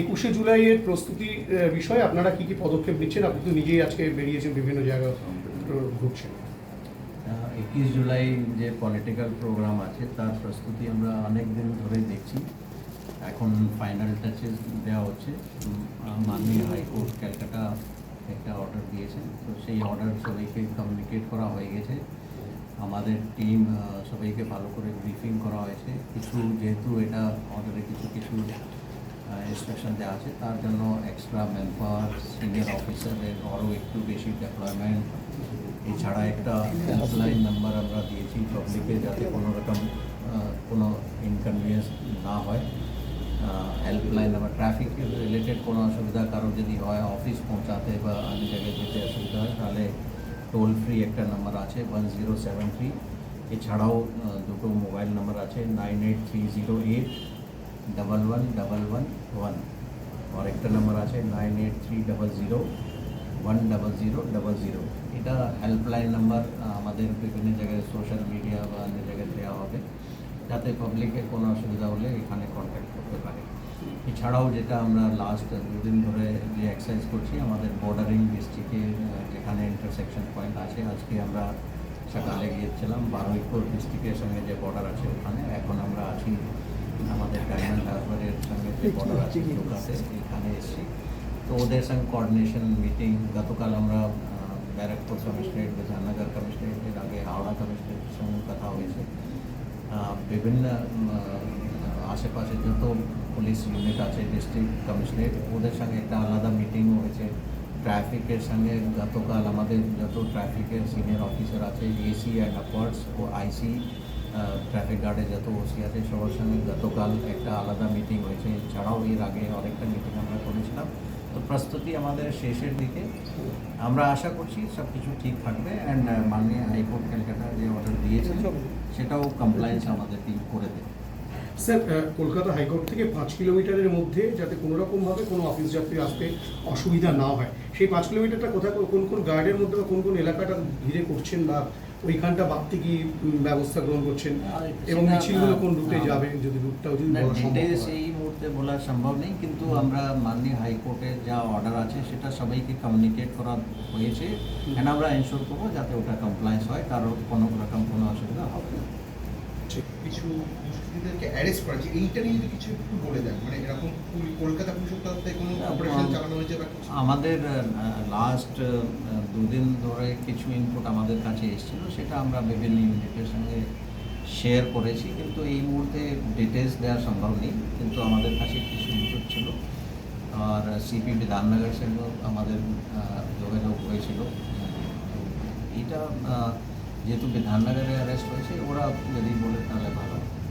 একুশে জুলাইয়ের প্রস্তুতি বিষয়ে আপনারা কি কি পদক্ষেপ নিচ্ছেন? আপনি তো নিজেই আজকে বেরিয়েছেন, বিভিন্ন জায়গা ঘুরছেন। একুশ জুলাই যে পলিটিক্যাল প্রোগ্রাম আছে, তার প্রস্তুতি আমরা অনেক দিন ধরেই দেখছি। এখন ফাইনাল টাচেস দেওয়া হচ্ছে। মাননীয় হাইকোর্ট ক্যালকাটা একটা অর্ডার দিয়েছেন। তো সেই অর্ডার সবাইকে কমিউনিকেট করা হয়ে গেছে। আমাদের টিম সবাইকে ভালো করে ব্রিফিং করা হয়েছে। কিছু যেহেতু এটা অর্ডারে কিছু কিছু ইনস্ট্রাকশন দেওয়া আছে। তার জন্য এক্সট্রা পাওয়ার সিনিয়র অফিসারের আরও একটু বেশি ডেপ্লয়মেন্ট এছাড়া একটা হেল্পলাইন নাম্বার আমরা দিয়েছি পাবলিকে যাতে কোনো রকম কোনো ইনকনভিনিয়েন্স না হয়। হেল্পলাইন নাম্বার ট্রাফিক রিলেটেড কোনো অসুবিধা কারও যদি হয় অফিস পৌঁছাতে বা অন্য জায়গায় যেতে অসুবিধা হয়, তাহলে টোল ফ্রি একটা নাম্বার আছে ওয়ান জিরো সেভেন থ্রি এছাড়াও দুটো মোবাইল নাম্বার আছে nine eight three zero eight double one double one one আর একটা নাম্বার আছে nine eight three double zero one double zero double zero এটা হেল্পলাইন নাম্বার আমাদের বিভিন্ন জায়গায় সোশ্যাল মিডিয়া বা অন্য জায়গায় দেওয়া হবে যাতে পাবলিকের কোনো অসুবিধা হলে এখানে কন্ট্যাক্ট করতে পারে এছাড়াও যেটা আমরা লাস্ট দুদিন ধরে যে এক্সারসাইজ করছি আমাদের বর্ডারিং ডিস্ট্রিক্টে যেখানে ইন্টারসেকশন পয়েন্ট আছে আজকে আমরা সকালে গিয়েছিলাম, বারুইপুর ডিস্ট্রিক্টের সঙ্গে যে বর্ডার আছে ওখানে। এখন আমরা আছি আমাদের ডায়মন্ড হারবারের সঙ্গে যে বর্ডার আছে লোকাতে এখানে এসেছি। তো ওদের সঙ্গে কোঅর্ডিনেশন মিটিং গতকাল আমরা ব্যারাকপুর কমিশনারেট বিধাননগর কমিশনারেটের আগে হাওড়া কমিশনারেটের সঙ্গে কথা হয়েছে। বিভিন্ন আশেপাশে যত পুলিশ ইউনিট আছে ডিস্ট্রিক্ট কমিশনারেট ওদের সঙ্গে একটা আলাদা মিটিংও হয়েছে। ট্রাফিকের সঙ্গে গতকাল আমাদের যত ট্রাফিকের সিনিয়র অফিসার আছে এসি অ্যান্ড আপওয়ার্ডস ও আইসি ট্রাফিক গার্ডে যত ওসি আছে সবার সঙ্গে গতকাল একটা আলাদা মিটিং হয়েছে এছাড়াও এর আগে অনেকটা মিটিং আমরা করেছিলাম তো প্রস্তুতি আমাদের শেষের দিকে আমরা আশা করছি সব কিছু ঠিক থাকবে অ্যান্ড মাননীয় হাইকোর্ট ক্যালকাটা যে অর্ডার দিয়েছে সেটাও কমপ্লায়েন্স আমাদের টিম করে দেবে স্যার কলকাতা হাইকোর্ট থেকে পাঁচ কিলোমিটারের মধ্যে যাতে কোনো রকমভাবে কোনো অফিস যাত্রী আসতে অসুবিধা না হয় সেই পাঁচ কিলোমিটারটা কোথায় কোন কোন গার্ডের মধ্যে বা কোন কোন এলাকাটা ঘিরে করছেন বা ওইখানটা বাড়তি কি ব্যবস্থা গ্রহণ করছেন এবং মিছিলগুলো কোন রুটে যাবে যদি রুটটাও যদি বলা সম্ভব ডিটেলস মুহূর্তে বলা সম্ভব নেই কিন্তু আমরা মাননীয় হাইকোর্টের যা অর্ডার আছে সেটা সবাইকে কমিউনিকেট করা হয়েছে অ্যান্ড আমরা এনশোর করব যাতে ওটা কমপ্লায়েন্স হয় কারোর কোনো রকম কোনো অসুবিধা হবে না। কিছু দুষ্কৃতীদেরকে অ্যারেস্ট করা হয়েছে এইটা নিয়ে যদি কিছু একটু বলে দেন মানে এরকম কলকাতা পুলিশের তরফ কোনো অপারেশন চালানো হয়েছে বা আমাদের লাস্ট দুদিন ধরে কিছু ইনপুট আমাদের কাছে এসেছিল সেটা আমরা বিভিন্ন ইউনিটের সঙ্গে শেয়ার করেছি কিন্তু এই মুহূর্তে ডিটেলস দেওয়া সম্ভব নেই কিন্তু আমাদের কাছে কিছু ইনপুট ছিল। আর সিপি বিধাননগর সঙ্গেও আমাদের যোগাযোগ হয়েছিল। এটা যেহেতু বিধাননগরে অ্যারেস্ট হয়েছে ওরা যদি বলে তাহলে ভালো হবে।